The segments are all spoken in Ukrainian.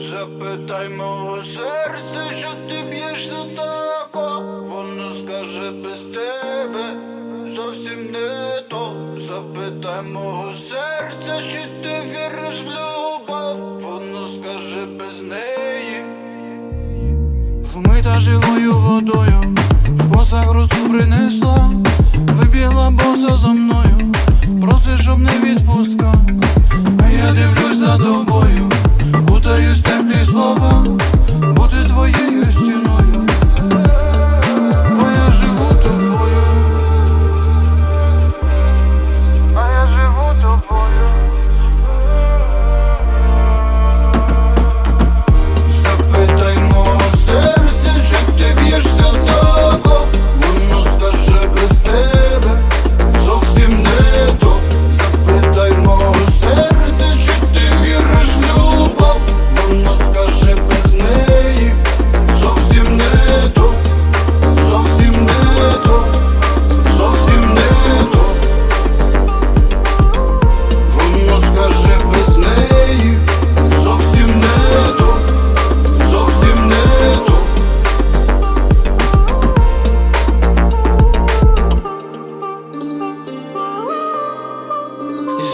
Запитай мого серця, що ти б'єшся тако, воно скаже без тебе зовсім не то. Запитай мого серця, чи ти віриш в любов, воно скаже без неї. Вмита живою водою, в косах росу принесла,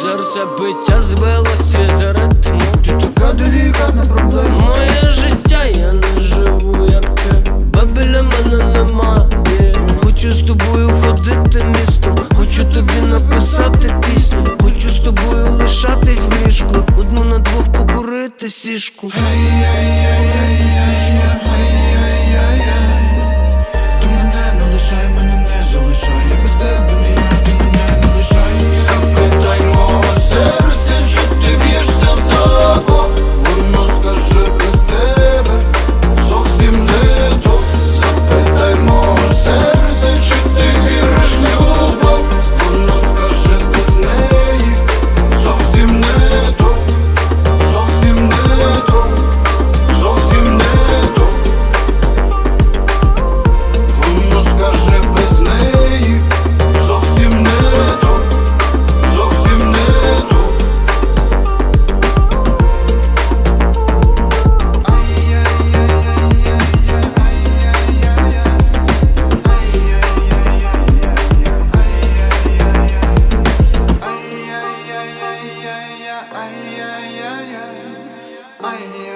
серце биття збилося з ритму Ти така делікатна проблема. Моє життя я не живу, як ти. Біля мене немає. Хочу з тобою ходити містом. Хочу тобі написати пісню. Хочу з тобою лишатись в ліжку. Одну на двох покурити сішку. Ей-ей-ей-ей-ей I hear